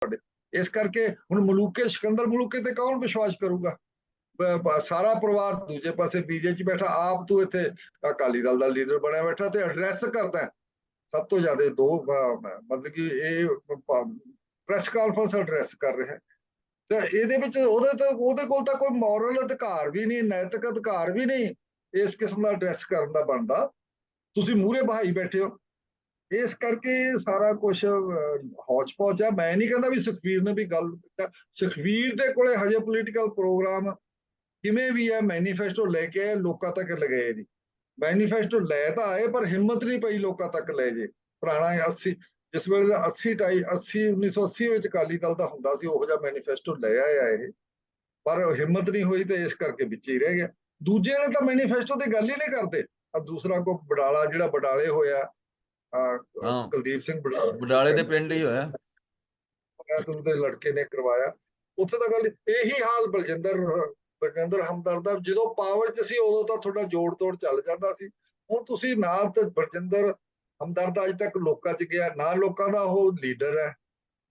ਤੁਹਾਡੇ। ਇਸ ਕਰਕੇ ਹੁਣ ਮਲੂਕੇ, ਸਿਕੰਦਰ ਮਲੂਕੇ ਤੇ ਕੌਣ ਵਿਸ਼ਵਾਸ ਕਰੂਗਾ? ਸਾਰਾ ਪਰਿਵਾਰ ਦੂਜੇ ਪਾਸੇ ਬੀਜੇ ਬੈਠਾ, ਆਪ ਤੂੰ ਇੱਥੇ ਅਕਾਲੀ ਦਲ ਦਾ ਲੀਡਰ ਬਣਿਆ ਬੈਠਾ ਤੇ ਐਡਰੈਸ ਕਰਦਾ। ਸਭ ਤੋਂ ਜ਼ਿਆਦਾ ਦੋ ਮਤਲਬ ਕਿ ਇਹ ਪ੍ਰੈਸ ਕਾਨਫਰੰਸ ਐਡਰੈਸ ਕਰ ਰਿਹਾ। ਤੇ ਇਹਦੇ ਵਿੱਚ ਉਹਦੇ ਤੋਂ, ਉਹਦੇ ਕੋਲ ਤਾਂ ਕੋਈ ਮੋਰਲ ਅਧਿਕਾਰ ਵੀ ਨਹੀਂ, ਨੈਤਿਕ ਅਧਿਕਾਰ ਵੀ ਨਹੀਂ ਇਸ ਕਿਸਮ ਦਾ ਐਡਰੈਸ ਕਰਨ ਦਾ ਬਣਦਾ। ਤੁਸੀਂ ਮੂਹਰੇ ਬਹਾਈ ਬੈਠੇ ਹੋ। ਇਸ ਕਰਕੇ ਸਾਰਾ ਕੁਝ ਹੌਚ ਪੌਚ ਆ। ਮੈਂ ਨਹੀਂ ਕਹਿੰਦਾ ਵੀ ਸੁਖਵੀਰ ਨੇ ਵੀ ਗੱਲ ਸੁਖਵੀਰ ਦੇ ਕੋਲੇ ਹਜੇ ਪੋਲੀਟੀਕਲ ਪ੍ਰੋਗਰਾਮ ਕਿਵੇਂ ਵੀ ਹੈ ਮੈਨੀਫੈਸਟੋ ਲੈ ਕੇ ਆਏ, ਲੋਕਾਂ ਤੱਕ ਲਗਾਏ ਨਹੀਂ। ਮੈਨੀਫੈਸਟੋ ਲੈ ਤਾਂ ਆਏ ਪਰ ਹਿੰਮਤ ਨਹੀਂ ਪਈ ਲੋਕਾਂ ਤੱਕ ਲੈ ਜੇ। ਪੁਰਾਣਾ 80 ਜਿਸ ਵੇਲੇ ਦਾ 80 ਟਾਈ 80 1980 ਵਿੱਚ ਅਕਾਲੀ ਦਲ ਦਾ ਹੁੰਦਾ ਸੀ ਉਹੋ ਜਿਹਾ ਮੈਨੀਫੈਸਟੋ ਲੈ ਆਇਆ ਇਹ। ਪਰ ਹਿੰਮਤ ਨਹੀਂ ਹੋਈ ਤੇ ਇਸ ਕਰਕੇ ਵਿੱਚ ਹੀ ਰਹਿ ਗਿਆ। ਦੂਜੇ ਨੇ ਤਾਂ ਮੈਨੀਫੈਸਟੋ ਤੇ ਗੱਲ ਹੀ ਨਹੀਂ ਕਰਦੇ। ਆ ਦੂਸਰਾ ਕੋ ਬਡਾਲਾ ਜਿਹੜਾ ਬਡਾਲੇ ਹੋਇਆ ਕੁਲਦੀਪ ਸਿੰਘ ਬਡਾਲਾ। ਦੇ ਪਿੰਡ ਹੀ ਹੋਇਆ। ਤੁਮ ਦੇ ਲੜਕੇ ਨੇ ਕਰਵਾਇਆ। ਉੱਥੇ ਤਾਂ ਗੱਲ ਇਹੀ ਹਾਲ ਬਲਜਿੰਦਰ ਬਲਜਿੰਦਰ ਹਮਦਰਦ ਦਾ ਜਦੋਂ ਪਾਵਰ 'ਚ ਸੀ ਉਦੋਂ ਤਾਂ ਤੁਹਾਡਾ ਜੋੜ ਤੋੜ ਚੱਲ ਜਾਂਦਾ ਸੀ। ਹੁਣ ਤੁਸੀਂ ਨਾਲ ਤੇ ਬਲਜਿੰਦਰ ਹਮਦਰਦ ਅੱਜ ਤੱਕ ਲੋਕਾਂ 'ਚ ਗਿਆ। ਨਾ ਲੋਕਾਂ ਦਾ ਉਹ ਲੀਡਰ ਹੈ।